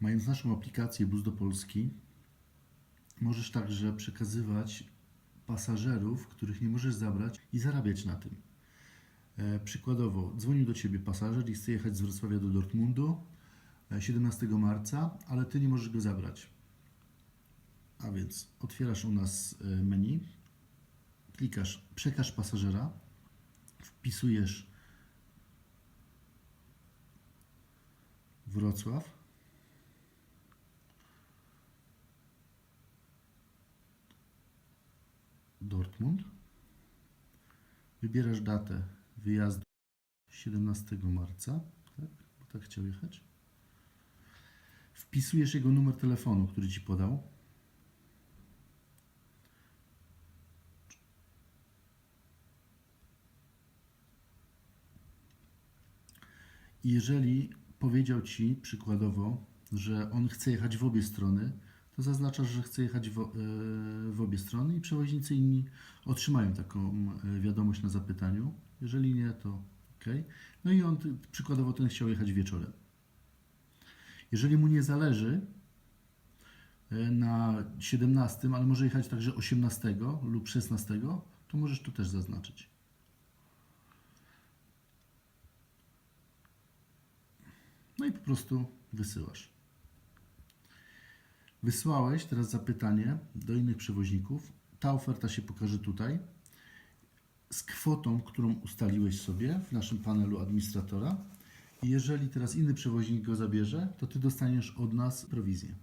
Mając naszą aplikację Bus do Polski, możesz także przekazywać pasażerów, których nie możesz zabrać i zarabiać na tym. E, przykładowo, dzwonił do Ciebie pasażer i chce jechać z Wrocławia do Dortmundu e, 17 marca, ale Ty nie możesz go zabrać. A więc otwierasz u nas e, menu, klikasz przekaż pasażera, wpisujesz Wrocław, Dortmund. Wybierasz datę wyjazdu 17 marca, tak? Bo tak chciał jechać. Wpisujesz jego numer telefonu, który ci podał. I jeżeli powiedział ci przykładowo, że on chce jechać w obie strony, to zaznaczasz, że chce jechać w, e, w obie strony i przewoźnicy inni otrzymają taką e, wiadomość na zapytaniu. Jeżeli nie, to ok. No i on przykładowo ten chciał jechać wieczorem. Jeżeli mu nie zależy e, na 17, ale może jechać także 18 lub 16, to możesz tu też zaznaczyć. No i po prostu wysyłasz. Wysłałeś teraz zapytanie do innych przewoźników. Ta oferta się pokaże tutaj z kwotą, którą ustaliłeś sobie w naszym panelu administratora. I jeżeli teraz inny przewoźnik go zabierze, to ty dostaniesz od nas prowizję.